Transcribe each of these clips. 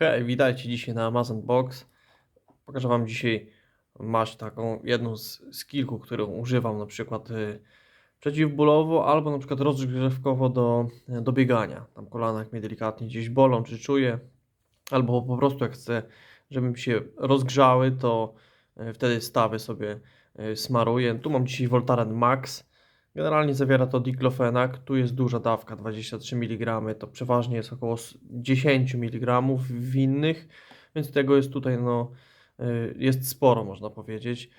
Hej, witajcie dzisiaj na Amazon Box. Pokażę Wam dzisiaj maść taką, jedną z, z kilku, którą używam na przykład y, przeciwbólowo albo na przykład rozgrzewkowo do, do biegania. Tam kolana jak mnie delikatnie gdzieś bolą czy czuję, albo po prostu jak chcę, żeby mi się rozgrzały, to y, wtedy stawy sobie y, smaruję. Tu mam dzisiaj Voltaren Max. Generalnie zawiera to diklofenak, tu jest duża dawka, 23 mg, to przeważnie jest około s- 10 mg w innych, więc tego jest tutaj no, y, jest sporo można powiedzieć.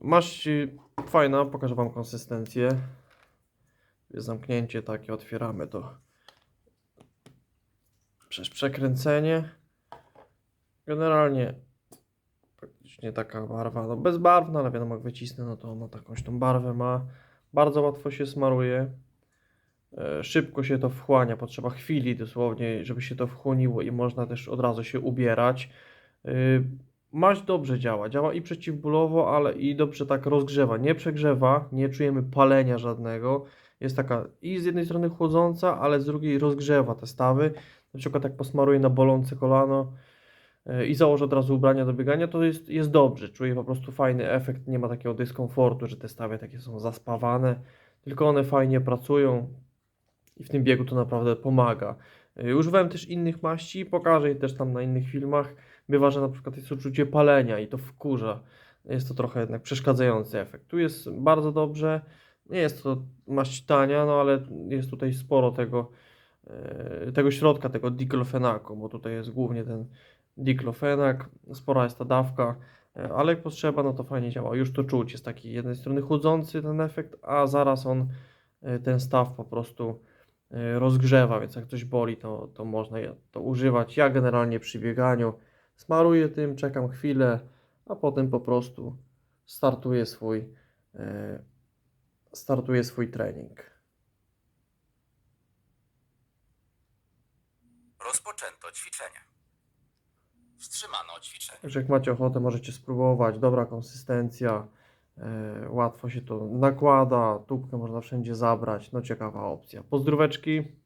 Maść y, fajna, pokażę Wam konsystencję. Jest zamknięcie takie, otwieramy to przez przekręcenie. Generalnie praktycznie taka barwa, no bezbarwna, ale wiadomo jak wycisnę, no to ona takąś tą barwę ma. Bardzo łatwo się smaruje. E, Szybko się to wchłania, potrzeba chwili dosłownie, żeby się to wchłoniło i można też od razu się ubierać. E, Maść dobrze działa, działa i przeciwbólowo, ale i dobrze tak rozgrzewa. Nie przegrzewa, nie czujemy palenia żadnego. Jest taka i z jednej strony chłodząca, ale z drugiej rozgrzewa te stawy. Na przykład jak posmaruję na bolące kolano i założę od razu ubrania do biegania, to jest, jest dobrze. Czuję po prostu fajny efekt, nie ma takiego dyskomfortu, że te stawy takie są zaspawane, tylko one fajnie pracują i w tym biegu to naprawdę pomaga. Y, Używałem też innych maści, pokażę je też tam na innych filmach. Bywa, że na przykład jest uczucie palenia i to wkurza. Jest to trochę jednak przeszkadzający efekt. Tu jest bardzo dobrze. Nie jest to maść tania, no ale jest tutaj sporo tego, e, tego środka, tego diklofenaku, bo tutaj jest głównie ten diklofenak, spora jest ta dawka, e, ale jak potrzeba, no to fajnie działa. Już to czuć, jest taki jednej strony chudzący ten efekt, a zaraz on e, ten staw po prostu e, rozgrzewa, więc jak coś boli, to, to można to używać. Ja generalnie przy bieganiu smaruję tym, czekam chwilę, a potem po prostu startuję swój, startuję swój trening. Rozpoczęto ćwiczenie. Wstrzymano ćwiczenie. Także jak macie ochotę, możecie spróbować. Dobra konsystencja, e, łatwo się to nakłada, tubkę można wszędzie zabrać. No ciekawa opcja. Pozdróweczki.